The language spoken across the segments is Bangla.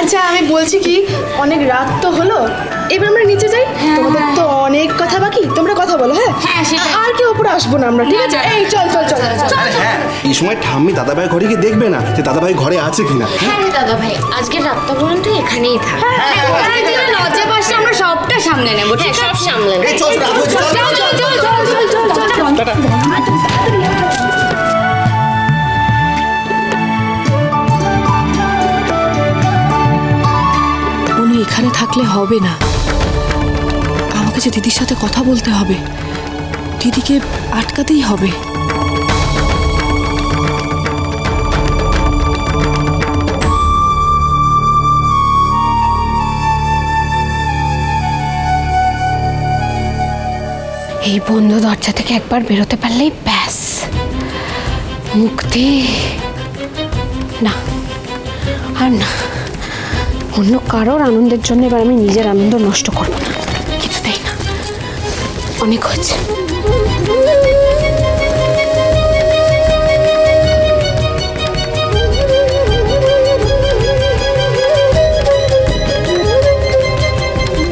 আচ্ছা আমি বলছি কি অনেক রাত তো হলো। এবার আমরা নিচে যাই। তোমাদের তো অনেক কথা বাকি। তোমরা কথা বলো হ্যাঁ? হ্যাঁ, আর কেউ উপরে আসব না আমরা ঠিক আছে? এই চল চল চল চল হ্যাঁ এই সময় ঠাম্মি দাদাভাই ঘরে গিয়ে দেখবে না যে দাদাভাই ঘরে আছে কিনা। হ্যাঁ রে দাদা ভাই আজকে রাতটা পর্যন্ত এখানেই থাক। লজ্জা পাশে আমরা সবটা সামলে নেব ঠিক সব সামলে নেব। এখানে থাকলে হবে না। আমাকে যে দিদির সাথে কথা বলতে হবে, দিদিকে আটকাতেই হবে। এই বন্ধ দরজা থেকে একবার বেরোতে পারলেই ব্যাস। মুক্তি। না, আর না। অন্য কারোর আনন্দের জন্য এবার আমি নিজের আনন্দ নষ্ট করব না। কিছুতেই না? অনেক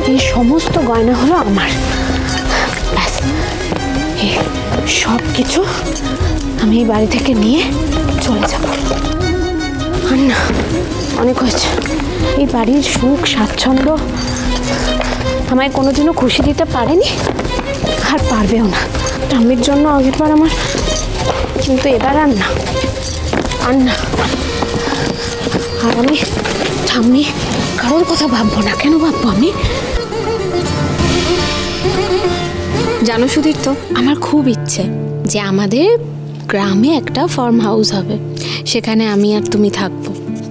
এই সমস্ত গয়না হলো আমার। ব্যাস। সব কিছু আমি এই বাড়ি থেকে নিয়ে চলে যাব। আর না অনেক হয়েছে। এই বাড়ির সুখ স্বাচ্ছন্দ্য আমায় কোনোদিনও খুশি দিতে পারেনি আর পারবেও না। ঠাম্মির জন্য আগেরবার আমার কিন্তু এবার আর না আর না। আর আমি ঠাম্মি কারোর কথা ভাববো না। কেন ভাববো আমি? জানো সুধীর তো আমার খুব ইচ্ছে যে আমাদের গ্রামে একটা ফার্ম হাউস হবে। সেখানে আমি আর তুমি থাকব।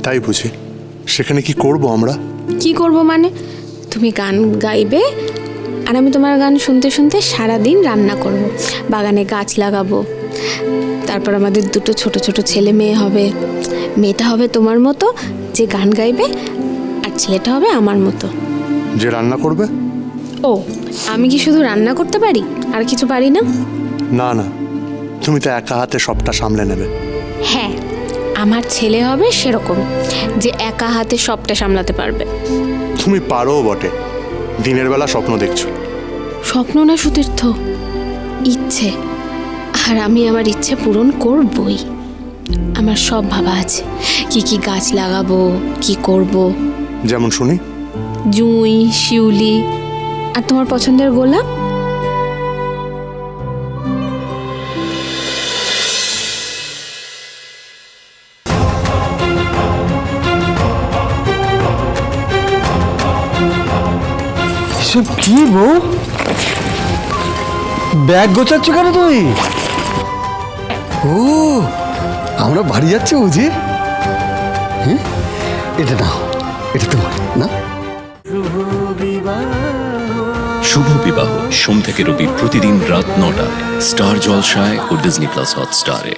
তাই বুঝি। সেখানে কি করব আমরা? কি করব মানে? তুমি গান গাইবে আর আমি তোমার গান শুনতে শুনতে সারা দিন রান্না করব। বাগানে গাছ লাগাবো। তারপর আমাদের দুটো ছোট ছোট ছেলে মেয়ে হবে। মেয়েটা হবে তোমার মতো যে গান গাইবে আর ছেলেটা হবে আমার মতো। যে রান্না করবে? ও আমি কি শুধু রান্না করতে পারি? আর কিছু পারি না? না না। তুমি তো একা হাতে সবটা সামলে নেবে। হ্যাঁ আমার ছেলে হবে সেরকম যে একা হাতে সবটা সামলাতে পারবে। তুমি পারো বটে। দিনের বেলা স্বপ্ন দেখছ। স্বপ্ন না সুতীর্থ ইচ্ছে। আর আমি আমার ইচ্ছে পূরণ করবই। আমার সব ভাবা আছে কি কি গাছ লাগাবো কি করব। যেমন শুনি। জুঁই শিউলি আর তোমার পছন্দের গোলাপ? এসব কি বউ? ব্যাগ গোছাচ্ছ কেন তুই ও, আমরা বাড়ি যাচ্ছি বুঝি হ্যাঁ এটা নাও, এটা তোমার, না? শুভ বিবাহ, সোম থেকে রবি প্রতিদিন রাত নটায়। স্টার জলসায় ও ডিজনি প্লাস হটস্টারে।